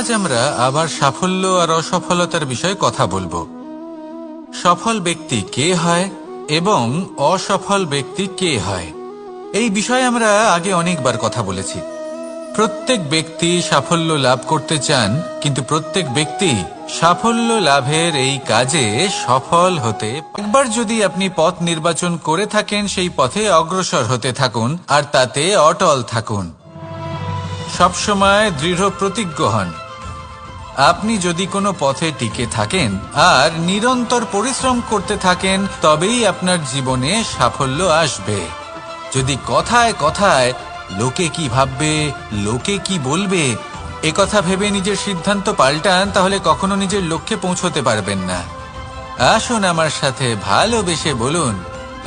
আজ আমরা আবার সাফল্য আর অসফলতার বিষয়ে কথা বলব। সফল ব্যক্তি কে হয় এবং অসফল ব্যক্তি কে হয়? এই বিষয়ে আমরা আগে অনেকবার কথা বলেছি। প্রত্যেক ব্যক্তি সাফল্য লাভ করতে চান, কিন্তু প্রত্যেক ব্যক্তি সাফল্য লাভের এই কাজে সফল হতে একবার যদি আপনি পথ নির্বাচন করে থাকেন, সেই পথে অগ্রসর হতে থাকুন, আর তাতে অটল থাকুন। সবসময় দৃঢ় প্রতিজ্ঞ হন। আপনি যদি কোনো পথে টিকে থাকেন আর নিরন্তর পরিশ্রম করতে থাকেন, তবেই আপনার জীবনে সাফল্য আসবে। যদি কথায় কথায় লোকে কি ভাববে, লোকে কি বলবে কথা ভেবে নিজের সিদ্ধান্ত পাল্টান, তাহলে কখনো নিজের লক্ষ্যে পৌঁছতে পারবেন না। আসুন আমার সাথে ভালোবেসে বলুন,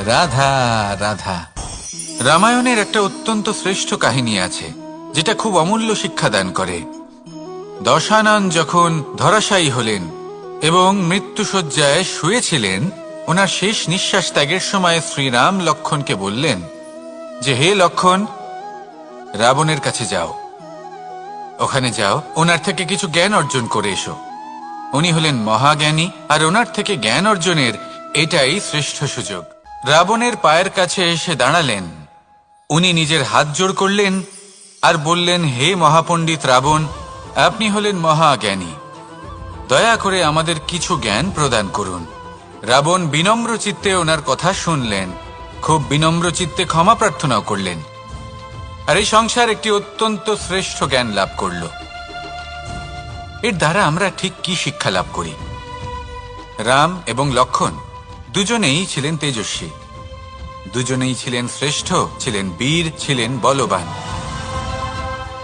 রাধা রাধা। রামায়ণের একটা অত্যন্ত শ্রেষ্ঠ কাহিনী আছে, যেটা খুব অমূল্য শিক্ষাদান করে। দশানন যখন ধরাশায়ী হলেন এবং মৃত্যুসজ্জায় শুয়েছিলেন, ওনার শেষ নিঃশ্বাস ত্যাগের সময় শ্রীরাম লক্ষণকে বললেন, যে হে লক্ষণ, রাবণের কাছে যাও। ওখানে যাও, ওনার থেকে কিছু জ্ঞান অর্জন করে এসো। উনি হলেন মহাজ্ঞানী, আর ওনার থেকে জ্ঞান অর্জনের এটাই শ্রেষ্ঠ সুযোগ। রাবণের পায়ের কাছে এসে দাঁড়ালেন। উনি নিজের হাত জোড় করলেন আর বললেন, হে মহাপণ্ডিত রাবণ আপনি হলেন মহাজ্ঞানী। দয়া করে আমাদের কিছু জ্ঞান প্রদান করুন। রাবণ বিনম্র চিত্তে ওনার কথা শুনলেন। খুব বিনম্র চিত্তে ক্ষমা প্রার্থনাও করলেন। আর এই সংসার একটি অত্যন্ত শ্রেষ্ঠ জ্ঞান লাভ করল। এর দ্বারা আমরা ঠিক কি শিক্ষা লাভ করি? রাম এবং লক্ষণ দুজনেই ছিলেন তেজস্বী। দুজনেই ছিলেন শ্রেষ্ঠ, ছিলেন বীর, ছিলেন বলবান।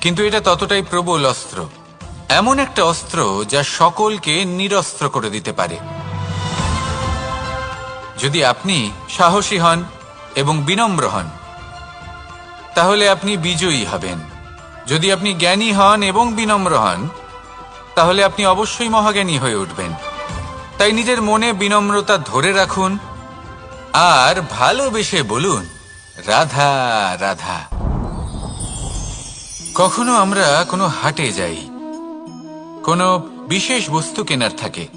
কিন্তু এটা ততটাই প্রবল অস্ত্র। এমন একটা অস্ত্র যা সকলকে নিরস্ত্র করে দিতে পারে। যদি আপনি সাহসী হন এবং বিনম্র হন, তাহলে আপনি বিজয়ী হবেন। যদি আপনি জ্ঞানী হন এবং বিনম্র হন, তাহলে আপনি অবশ্যই মহাজ্ঞানী হয়ে উঠবেন। তাই নিজের মনে বিনম্রতা ধরে রাখুন আর ভালোবেসে বলুন, রাধা রাধা। কখনো আমরা কোনো হাটে যাই। কোনো বিশেষ বস্তু কেনার থাকে।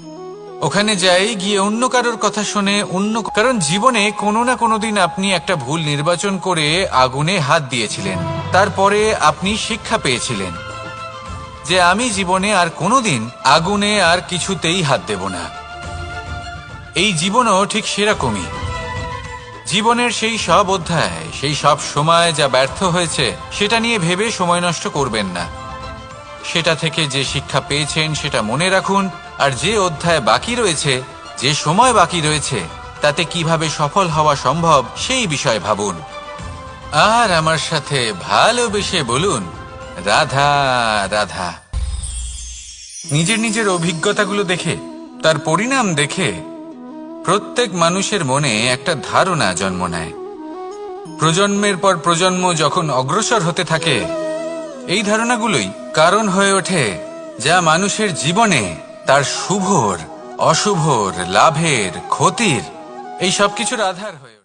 ওখানে যাই, গিয়ে অন্য কারোর কথা শুনে অন্য কারণ জীবনে কোনো না কোনো দিন আপনি একটা ভুল নির্বাচন করে আগুনে হাত দিয়েছিলেন। তারপরে আপনি শিক্ষা পেয়েছিলেন যে আমি জীবনে আর কোনোদিন আগুনে আর কিছুতেই হাত দেব না। এই জীবনও ঠিক সেরকমই। জীবনের সেই সব অধ্যায়, সেই সব সময় যা ব্যর্থ হয়েছে, সেটা নিয়ে ভেবে সময় নষ্ট করবেন না। সেটা থেকে যে শিক্ষা পেয়েছেন, সেটা মনে রাখুন, আর যে অধ্যায় বাকি রয়েছে, যে সময় বাকি রয়েছে, তাতে কীভাবে সফল হওয়া সম্ভব, সেই বিষয়ে ভাবুন। আর আমার সাথে ভালোবেসে বলুন, রাধা রাধা। নিজের নিজের অভিজ্ঞতাগুলো দেখে, তার পরিণাম দেখে প্রত্যেক মানুষের মনে একটা ধারণা জন্ম নেয়। প্রজন্মের পর প্রজন্ম যখন অগ্রসর হতে থাকে, এই ধারণাগুলোই কারণ হয়ে ওঠে যা মানুষের জীবনে তার শুভর, অশুভর, লাভের, ক্ষতির, এই সবকিছুর আধার হয়ে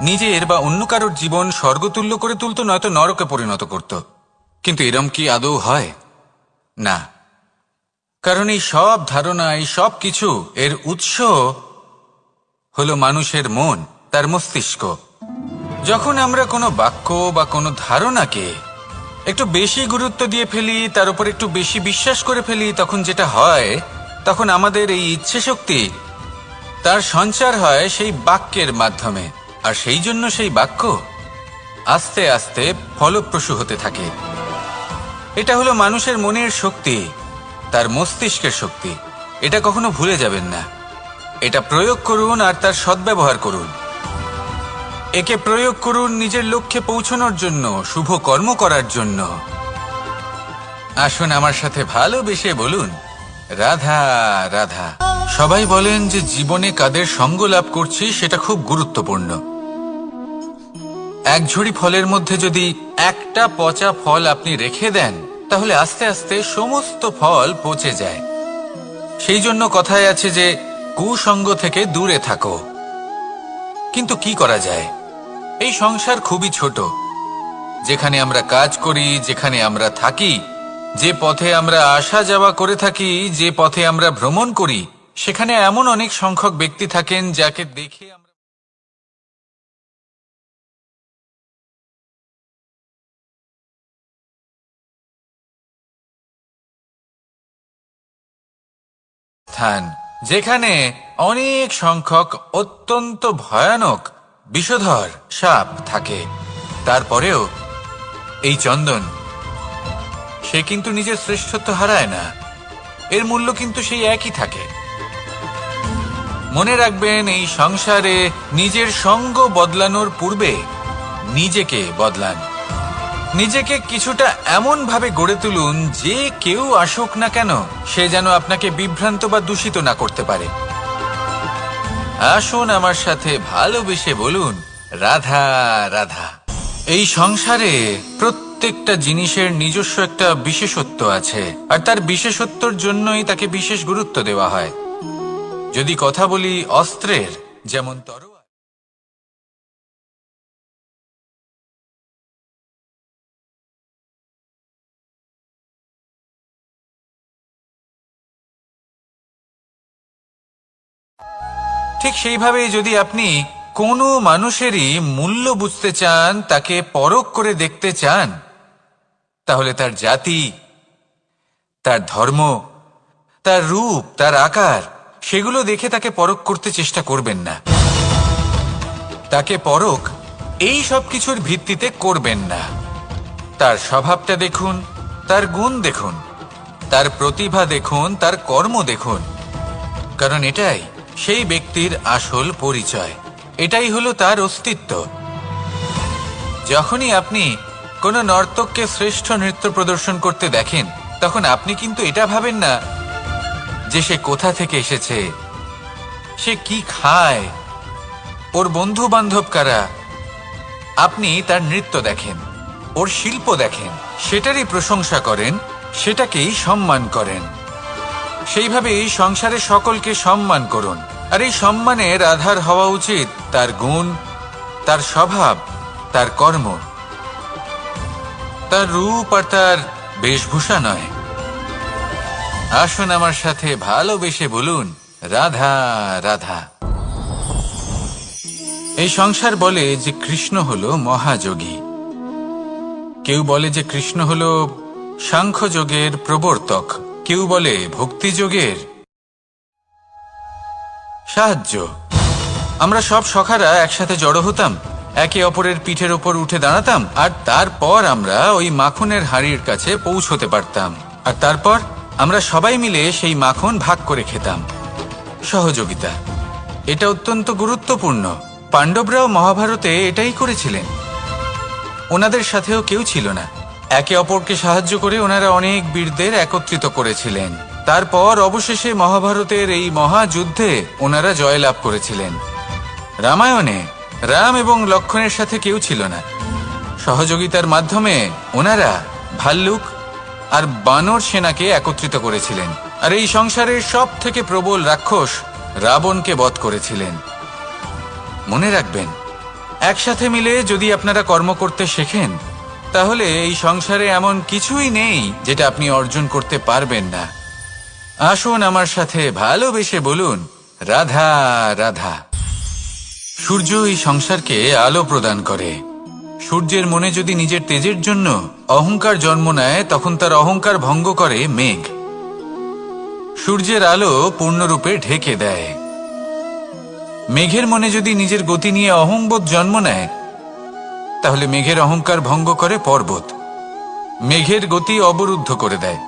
নিজের বা অন্য কারোর জীবন স্বর্গতুল্য করে তুলতো নয়তো নরকে পরিণত করত। কিন্তু এরম কি আদৌ হয়? না। কারণ এই সব ধারণা, এই সব কিছু এর উৎস হলো মানুষের মন, তার মস্তিষ্ক। যখন আমরা কোনো বাক্য বা কোনো ধারণাকে একটু বেশি গুরুত্ব দিয়ে ফেলি, তার উপর একটু বেশি বিশ্বাস করে ফেলি, তখন যেটা হয়, তখন আমাদের এই ইচ্ছে শক্তি তার সঞ্চার হয় সেই বাক্যের মাধ্যমে। আর সেই জন্য সেই বাক্য আস্তে আস্তে ফলপ্রসূ হতে থাকে। এটা হলো মানুষের মনের শক্তি, তার মস্তিষ্কের শক্তি। এটা কখনো ভুলে যাবেন না। এটা প্রয়োগ করুন আর তার সদ্ব্যবহার করুন। একে প্রয়োগ করুন নিজের লক্ষ্যে পৌঁছানোর জন্য, শুভ কর্ম করার জন্য। আসুন আমার সাথে ভালোবেসে বলুন, রাধা রাধা। সবাই বলেন যে জীবনে কাদের সঙ্গ লাভ করছি সেটা খুব গুরুত্বপূর্ণ। এক ঝুড়ি ফলের মধ্যে যদি একটা পচা ফল আপনি রেখে দেন, তাহলে আস্তে আস্তে সমস্ত ফল পচে যায়। সেই জন্য কথায় আছে যে কুসঙ্গ থেকে দূরে থাকো। কিন্তু কি করা যায়? এই সংসার খুবই ছোট। যেখানে আমরা কাজ করি, যেখানে আমরা থাকি, যে পথে আমরা আসা যাওয়া করে থাকি, যে পথে আমরা ভ্রমণ করি, সেখানে এমন অনেক সংখ্যক ব্যক্তি থাকেন যাকে দেখে আমরা স্থান, যেখানে অনেক সংখ্যক অত্যন্ত ভয়ানক বিষধর সাপ থাকে। তারপরেও এই চন্দন, সে কিন্তু নিজের শ্রেষ্ঠত্ব হারায় না। এর মূল্য কিন্তু সেই একই থাকে। মনে রাখবেন, এই সংসারে নিজের সঙ্গ বদলানোর পূর্বে নিজেকে বদলান। নিজেকে কিছুটা এমন ভাবে গড়ে তুলুন যে কেউ আসুক না কেন, সে যেন আপনাকে বিভ্রান্ত বা দূষিত না করতে পারে। আসুন আমার সাথে ভালোবেসে বলুন, রাধা রাধা। এই সংসারে প্রত্যেকটা জিনিসের নিজস্ব একটা বিশেষত্ব আছে, আর তার বিশেষত্বর জন্যই তাকে বিশেষ গুরুত্ব দেওয়া হয়। যদি কথা বলি অস্ত্রের, যেমন তরোয়ার ঠিক সেইভাবে যদি আপনি কোনো মানুষেরই মূল্য বুঝতে চান, তাকে পরখ করে দেখতে চান, তাহলে তার জাতি, তার ধর্ম, তার রূপ, তার আকার, সেগুলো দেখে তাকে পরখ করতে চেষ্টা করবেন না। তাকে পরখ এই সব কিছুর ভিত্তিতে করবেন না। তার স্বভাবটা দেখুন, তার গুণ দেখুন, তার প্রতিভা দেখুন, তার কর্ম দেখুন। কারণ এটাই সেই ব্যক্তির আসল পরিচয়। এটাই হলো তার অস্তিত্ব। যখনই আপনি কোনো নর্তককে শ্রেষ্ঠ নৃত্য প্রদর্শন করতে দেখেন, তখন আপনি কিন্তু এটা ভাবেন না যে সে কোথা থেকে এসেছে, সে কি খায়, ওর বন্ধু বান্ধব কারা। আপনি তার নৃত্য দেখেন, ওর শিল্প দেখেন, সেটারই প্রশংসা করেন, সেটাকেই সম্মান করেন। সেইভাবে এই সংসারে সকলকে সম্মান করুন। আর এই সম্মানের আধার হওয়া উচিত তার গুণ, তার স্বভাব, তার কর্ম। তার রূপ আর তার বেশভূষা নয়। আসুন আমার সাথে ভালোবেসে বলুন, রাধা রাধা। এই সংসার বলে যে কৃষ্ণ হলো মহাযোগী। কেউ বলে যে কৃষ্ণ হল সাংখ্যযোগের প্রবর্তক। কেউ বলে ভক্তিযোগের সাহায্য। আমরা সব সখারা একসাথে জড়ো হতাম, একে অপরের পিঠের ওপর উঠে দাঁড়াতাম, আর তারপর আমরা ওই মাখনের হাড়ির কাছে পৌঁছতে পারতাম। আর তারপর আমরা সবাই মিলে সেই মাখন ভাগ করে খেতাম। সহযোগিতা। এটা অত্যন্ত গুরুত্বপূর্ণ। পাণ্ডবরাও মহাভারতে এটাই করেছিলেন। ওনাদের সাথেও কেউ ছিল না। একে অপরকে সাহায্য করে ওনারা অনেক বীরদের একত্রিত করেছিলেন। তারপর অবশেষে মহাভারতের এই মহাযুদ্ধে ওনারা জয়লাভ করেছিলেন। রামায়ণে রাম এবং লক্ষণের সাথে কেউ ছিল না। সহযোগিতার মাধ্যমে ওনারা ভাল্লুক আর বানর সেনাকে একত্রিত করেছিলেন। আর এই সংসারের সব থেকে প্রবল রাক্ষস রাবণকে বধ করেছিলেন। মনে রাখবেন, একসাথে মিলে যদি আপনারা কর্ম করতে শেখেন তাহলে এই সংসারে এমন কিছুই নেই যেটা আপনি অর্জন করতে পারবেন না। আসুন আমার সাথে ভালোবেসে বলুন, রাধা রাধা। সূর্য এই সংসারকে আলো প্রদান করে। সূর্যের মনে যদি নিজের তেজের জন্য অহংকার জন্ম নেয়, তখন তার অহংকার ভঙ্গ করে মেঘ। সূর্যের আলো পূর্ণরূপে ঢেকে দেয়। মেঘের মনে যদি নিজের গতি নিয়ে অহংবোধ জন্ম নেয় তাহলে মেঘের অহংকার ভঙ্গ করে পর্বত। মেঘের গতি অবরুদ্ধ করে দেয়।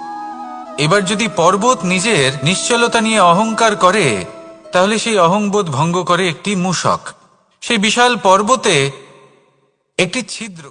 এবার যদি পর্বত নিজের নিশ্চলতা নিয়ে অহংকার করে, তাহলে সেই অহংবোধ ভঙ্গ করে একটি মূষক। সেই বিশাল পর্বতে একটি ছিদ্র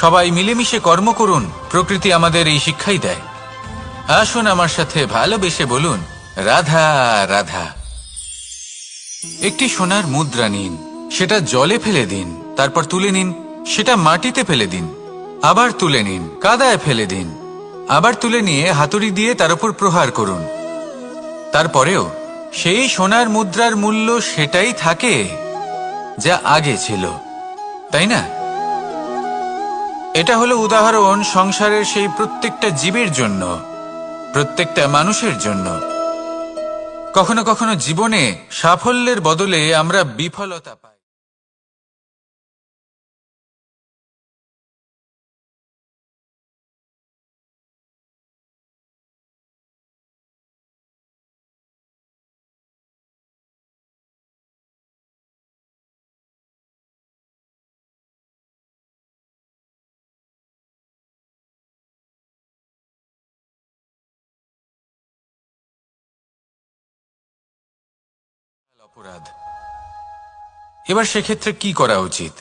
সবাই মিলেমিশে কর্ম করুন, প্রকৃতি আমাদের এই শিক্ষাই দেয়। আসুন আমার সাথে ভালোবেসে বলুন, রাধা রাধা। একটি সোনার মুদ্রা নিন, সেটা জলে ফেলে দিন, তারপর তুলে নিন, সেটা মাটিতে ফেলে দিন, আবার তুলে নিন, কাদায় ফেলে দিন, আবার তুলে নিয়ে হাতুড়ি দিয়ে তার উপর প্রহার করুন। তারপরেও, সেই সোনার মুদ্রার মূল্য সেটাই থাকে যা আগে ছিল, তাই না? এটা হলো উদাহরণ সংসারের সেই প্রত্যেকটা জীবের জন্য, প্রত্যেকটা মানুষের জন্য। কখনো কখনো জীবনে সাফল্যের বদলে আমরা বিফলতা পাই। অপরাধ। এবার সেক্ষেত্রে কি করা উচিত?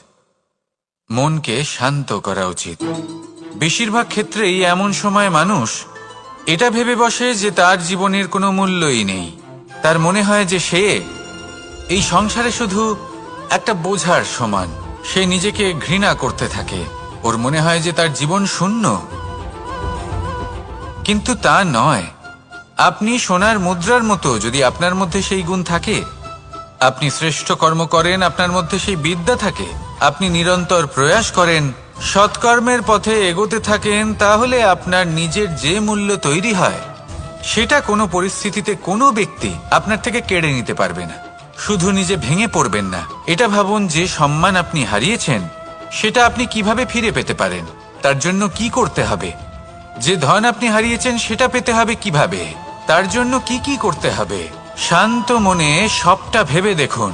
মনকে শান্ত করা উচিত। বেশিরভাগ ক্ষেত্রেই এমন সময় মানুষ এটা ভেবে বসে যে তার জীবনের কোনো মূল্যই নেই। তার মনে হয় যে সে এই সংসারে শুধু একটা বোঝার সমান। সে নিজেকে ঘৃণা করতে থাকে। ওর মনে হয় যে তার জীবন শূন্য। কিন্তু তা নয়। আপনি সোনার মুদ্রার মতো যদি আপনার মধ্যে সেই গুণ থাকে আপনি শ্রেষ্ঠ কর্ম করেন, আপনার মধ্যে সেই বিদ্যা থাকে। আপনি নিরন্তর প্রয়াস করেন, সৎকর্মের পথে এগোতে থাকেন, তাহলে আপনার নিজের যে মূল্য তৈরি হয়, সেটা কোনো পরিস্থিতিতে কোনো ব্যক্তি আপনার থেকে কেড়ে নিতে পারবে না। শুধু নিজে ভেঙে পড়বেন না। এটা ভাবুন যে সম্মান আপনি হারিয়েছেন, সেটা আপনি কীভাবে ফিরে পেতে পারেন? তার জন্য কি করতে হবে? যে ধন আপনি হারিয়েছেন, সেটা পেতে হবে কীভাবে? তার জন্য কি কি করতে হবে? শান্ত মনে সবটা ভেবে দেখুন,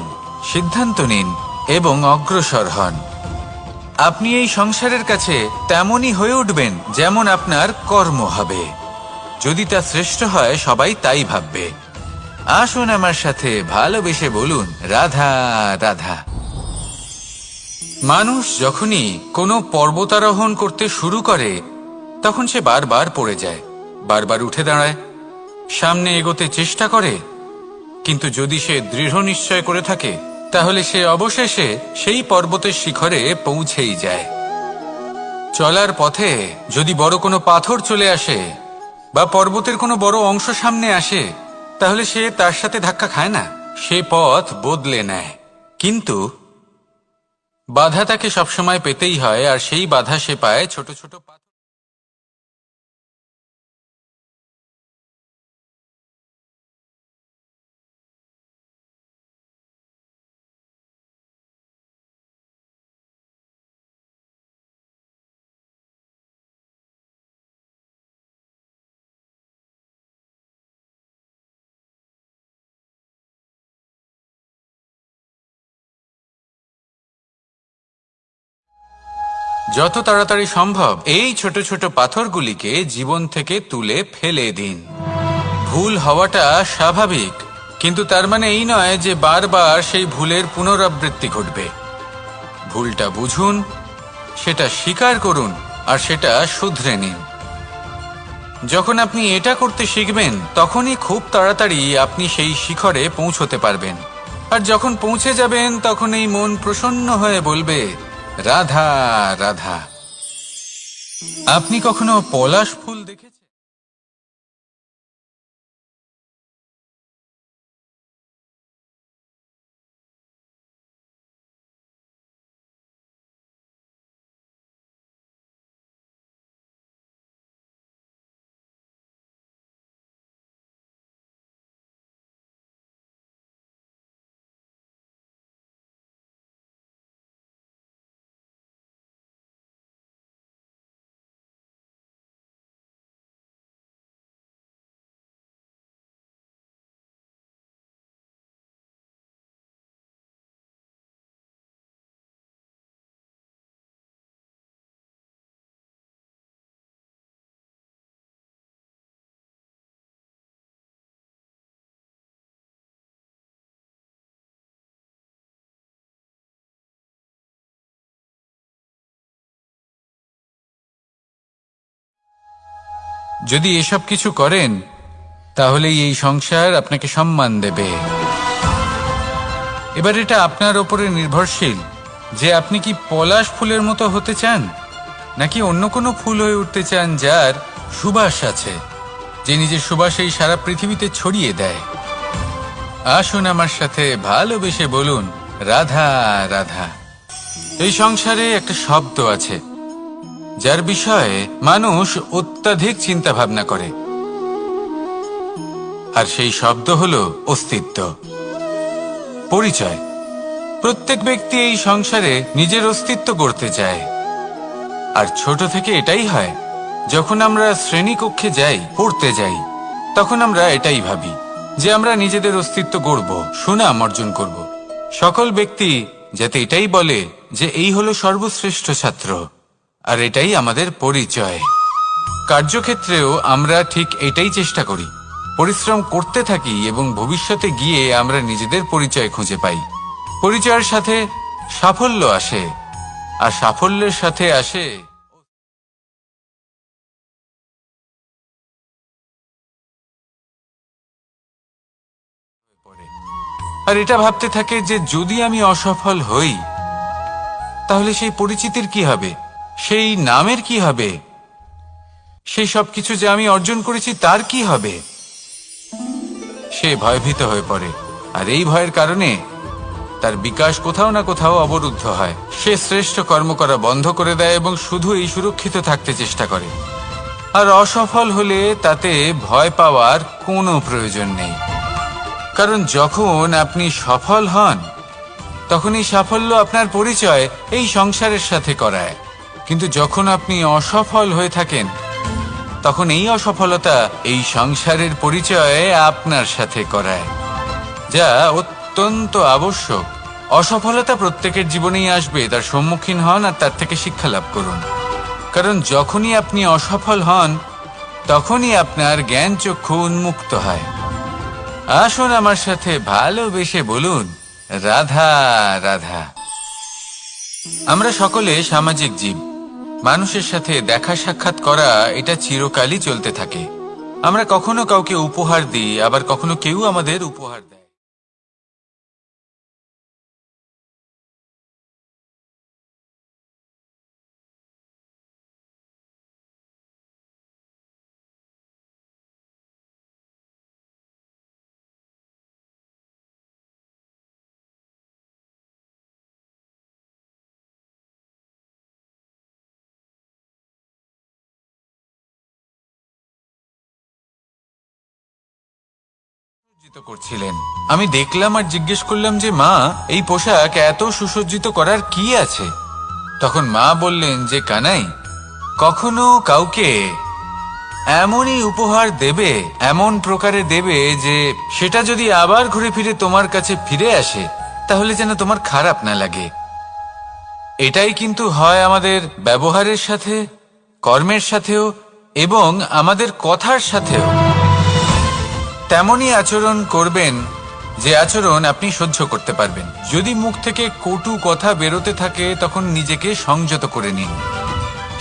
সিদ্ধান্ত নিন এবং অগ্রসর হন। আপনি এই সংসারের কাছে তেমনই হয়ে উঠবেন যেমন আপনার কর্ম হবে। যদি তা শ্রেষ্ঠ হয়, সবাই তাই ভাববে। আসুন আমার সাথে ভালোবেসে বলুন, রাধা রাধা। মানুষ যখনই কোনো পর্বতারোহণ করতে শুরু করে, তখন সে বারবার পড়ে যায়, বারবার উঠে দাঁড়ায়, সামনে এগোতে চেষ্টা করে কিন্তু যদি সে দৃঢ় নিশ্চয় করে থাকে, তাহলে সে অবশেষে সেই পর্বতের শিখরে পৌঁছেই যায়। চলার পথে যদি বড় কোনো পাথর চলে আসে বা পর্বতের কোনো বড় অংশ সামনে আসে, তাহলে সে তার সাথে ধাক্কা খায় না। সে পথ বদলে নেয়। কিন্তু বাধা তাকে সবসময় পেতেই হয়, আর সেই বাধা সে পায় ছোট ছোট যত তাড়াতাড়ি সম্ভব এই ছোট ছোট পাথরগুলিকে জীবন থেকে তুলে ফেলে দিন। ভুল হওয়াটা স্বাভাবিক, কিন্তু তার মানে এই নয় যে বারবার সেই ভুলের পুনরাবৃত্তি ঘটবে। ভুলটা বুঝুন, সেটা স্বীকার করুন, আর সেটা শুধরে নিন। যখন আপনি এটা করতে শিখবেন, তখনই খুব তাড়াতাড়ি আপনি সেই শিখরে পৌঁছতে পারবেন। আর যখন পৌঁছে যাবেন, তখন এই মন প্রসন্ন হয়ে বলবে রাধা রাধা। আপনি কখনো পলাশ ফুল দেখেছেন? যদি এসব কিছু করেন, তাহলেই এই সংসার আপনাকে সম্মান দেবে। এবার এটা আপনার ওপরে নির্ভরশীল যে আপনি কি পলাশ ফুলের মতো হতে চান, নাকি অন্য কোনো ফুল হয়ে উঠতে চান যার সুবাস আছে, যে নিজের সুবাস এই সারা পৃথিবীতে ছড়িয়ে দেয়। আসুন আমার সাথে ভালোবেসে বলুন, রাধা রাধা। এই সংসারে একটা শব্দ আছে যার বিষয়ে মানুষ অত্যাধিক চিন্তা ভাবনা করে। আর সেই শব্দ হল অস্তিত্ব। পরিচয়। প্রত্যেক ব্যক্তি এই সংসারে নিজের অস্তিত্ব করতে চায়। আর ছোট থেকে এটাই হয়, যখন আমরা শ্রেণীকক্ষে যাই, পড়তে যাই, তখন আমরা এটাই ভাবি, যে আমরা নিজেদের অস্তিত্ব গড়ব, সুনাম অর্জন করব। সকল ব্যক্তি যাতে এটাই বলে যে এই হলো সর্বশ্রেষ্ঠ ছাত্র। আর এটাই আমাদের পরিচয়। কার্যক্ষেত্রেও আমরা ঠিক এটাই চেষ্টা করি। পরিশ্রম করতে থাকি এবং ভবিষ্যতে গিয়ে আমরা নিজেদের পরিচয় খুঁজে পাই। পরিচয়ের সাথে সাফল্য আসে, আর সাফল্যের সাথে আসে আর এটা ভাবতে থাকে যে যদি আমি অসফল হই, তাহলে সেই পরিচিতির কি হবে? সেই নামের কি হবে? সেই সব কিছু যে আমি অর্জন করেছি, তার কি হবে? সে ভয়ভীত হয়ে পড়ে। আর এই ভয়ের কারণে তার বিকাশ কোথাও না কোথাও অবরুদ্ধ হয়। সে শ্রেষ্ঠ কর্ম করা বন্ধ করে দেয় এবং শুধু এই সুরক্ষিত থাকতে চেষ্টা করে। আর অসফল হলে তাতে ভয় পাওয়ার কোনো প্রয়োজন নেই। কারণ যখন আপনি সফল হন, তখনই সাফল্য আপনার পরিচয় এই সংসারের সাথে করায়। কিন্তু যখন আপনি অসফল হয়ে থাকেন, তখন এই অসফলতা এই সংসারের পরিচয় আপনার সাথে করায়, যা অত্যন্ত আবশ্যক। অসফলতা প্রত্যেকের জীবনেই আসবে তার সম্মুখীন হন আর তার থেকে শিক্ষা লাভ করুন। কারণ যখনই আপনি অসফল হন, তখনই আপনার জ্ঞান চক্ষু উন্মুক্ত হয়। আসুন আমার সাথে ভালোবেসে বলুন, রাধা রাধা। আমরা সকলে সামাজিক জীব। মানুষের সাথে দেখা সাক্ষাৎ করা, এটা চিরকালই চলতে থাকে। আমরা কখনো কাউকে উপহার দিই, আবার কখনো কেউ আমাদের উপহার সুসজ্জিত করছিলেন। আমি দেখলাম আর জিজ্ঞেস করলাম যে, মা, এই পোশাক এত সুসজ্জিত করার কি আছে? তখন মা বললেন যে, কানাই, কখনো কাউকে এমনই উপহার দেবে, এমন প্রকারে দেবে যে, সেটা যদি আবার ঘুরে ফিরে তোমার কাছে ফিরে আসে, তাহলে যেন তোমার খারাপ না লাগে। এটাই কিন্তু হয় আমাদের ব্যবহারের সাথে, কর্মের সাথেও, এবং আমাদের কথার সাথেও। তেমনই আচরণ করবেন যে আচরণ আপনি সহ্য করতে পারবেন। যদি মুখ থেকে কটু কথা বেরোতে থাকে, তখন নিজেকে সংযত করে নিন।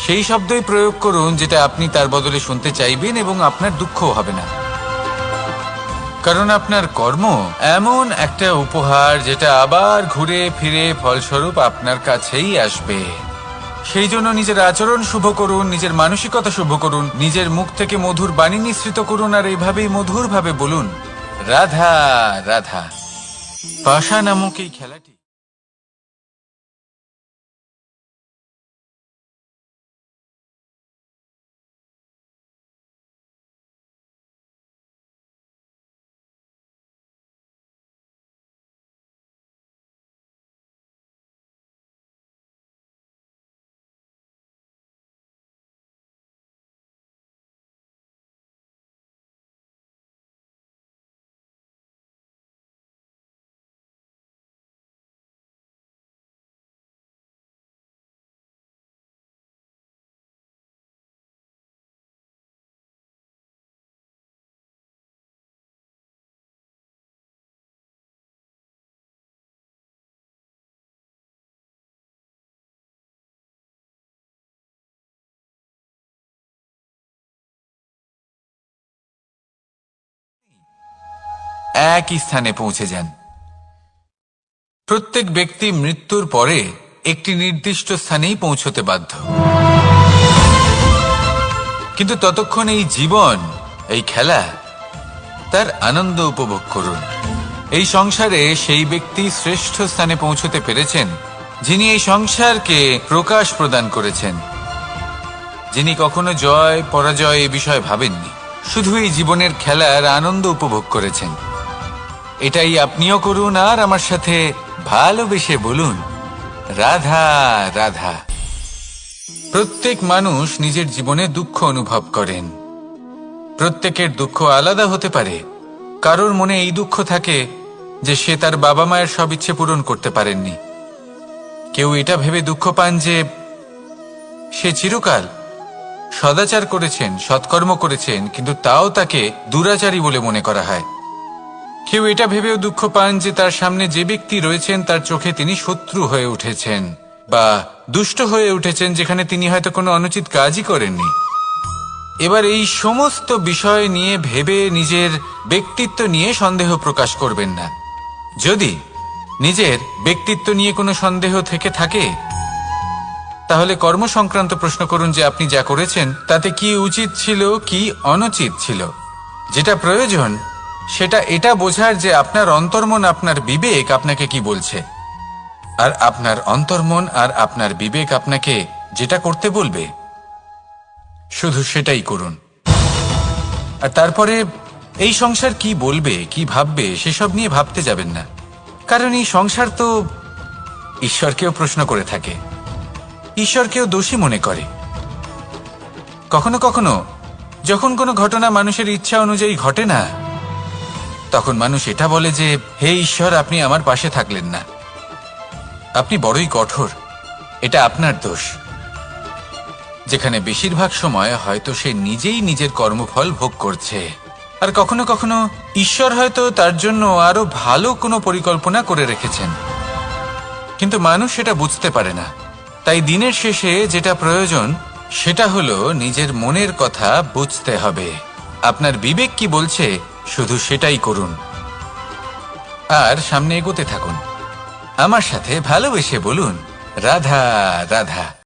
সেই শব্দই প্রয়োগ করুন, যেটা আপনি তার বদলে শুনতে চাইবেন এবং আপনার দুঃখও হবে না। কারণ আপনার কর্ম এমন একটা উপহার, যেটা আবার ঘুরে ফিরে ফলস্বরূপ আপনার কাছেই আসবে। সেই জন্য নিজের আচরণ শুভ করুন, নিজের মানসিকতা শুভ করুন, নিজের মুখ থেকে মধুর বাণী নিঃসৃত করুন আর এইভাবেই মধুরভাবে বলুন, রাধা রাধা। পাশা নামক এই খেলাটি একই স্থানে পৌঁছে যান। প্রত্যেক ব্যক্তি মৃত্যুর পরে একটি নির্দিষ্ট স্থানেই পৌঁছতে বাধ্য। কিন্তু ততক্ষণ এই জীবন, এই খেলা, তার আনন্দ উপভোগ করুন। এই সংসারে সেই ব্যক্তি শ্রেষ্ঠ স্থানে পৌঁছতে পেরেছেন, যিনি এই সংসারকে প্রকাশ প্রদান করেছেন। যিনি কখনো জয়, পরাজয় এ বিষয়ে ভাবেননি, শুধু এই জীবনের খেলার আনন্দ উপভোগ করেছেন। এটাই আপনিও করুন আর আমার সাথে ভালোবেসে বলুন। রাধা রাধা। প্রত্যেক মানুষ নিজের জীবনে দুঃখ অনুভব করেন। প্রত্যেকের দুঃখ আলাদা হতে পারে। কারোর মনে এই দুঃখ থাকে যে সে তার বাবা মায়ের সব ইচ্ছে পূরণ করতে পারেননি। কেউ এটা ভেবে দুঃখ পান যে সে চিরকাল সদাচার করেছেন, সৎকর্ম করেছেন, কিন্তু তাও তাকে দুরাচারী বলে মনে করা হয়। কেউ এটা ভেবেও দুঃখ পান যে তার সামনে যে ব্যক্তি রয়েছেন, তার চোখে তিনি শত্রু হয়ে উঠেছেন বা দুষ্ট হয়ে উঠেছেন, যেখানে তিনি হয়তো কোনো অনুচিত কাজই করেননি। এবার এই সমস্ত বিষয় নিয়ে ভেবে নিজের ব্যক্তিত্ব নিয়ে সন্দেহ প্রকাশ করবেন না। যদি নিজের ব্যক্তিত্ব নিয়ে কোনো সন্দেহ থেকে থাকে, তাহলে কর্ম সংক্রান্ত প্রশ্ন করুন যে আপনি যা করেছেন, তাতে কি উচিত ছিল, কি অনুচিত ছিল। যেটা প্রয়োজন সেটা, এটা বোঝার যে আপনার অন্তর্মন, আপনার বিবেক আপনাকে কি বলছে। আর আপনার অন্তর্মন আর আপনার বিবেক আপনাকে যেটা করতে বলবে, শুধু সেটাই করুন। আর তারপরে, এই সংসার কি বলবে, কি ভাববে, সেসব নিয়ে ভাবতে যাবেন না। কারণ এই সংসার তো ঈশ্বরকেও প্রশ্ন করে থাকে, ঈশ্বরকেও দোষী মনে করে। কখনো কখনো, যখন কোনো ঘটনা মানুষের ইচ্ছা অনুযায়ী ঘটে না তখন মানুষ এটা বলে যে, হে ঈশ্বর, আপনি আমার পাশে থাকলেন না। আপনি বড়ই কঠোর। এটা আপনার দোষ। যেখানে বেশিরভাগ সময় হয়তো সে নিজেই নিজের কর্মফল ভোগ করছে। আর কখনো কখনো ঈশ্বর হয়তো তার জন্য আরও ভালো কোনো পরিকল্পনা করে রেখেছেন। কিন্তু মানুষ সেটা বুঝতে পারে না। তাই দিনের শেষে যেটা প্রয়োজন, সেটা হলো নিজের মনের কথা বুঝতে হবে। আপনার বিবেক কি বলছে শুধু সেটাই করুন। আর সামনে এগোতে থাকুন। আমার সাথে ভালোবেসে বলুন রাধা রাধা।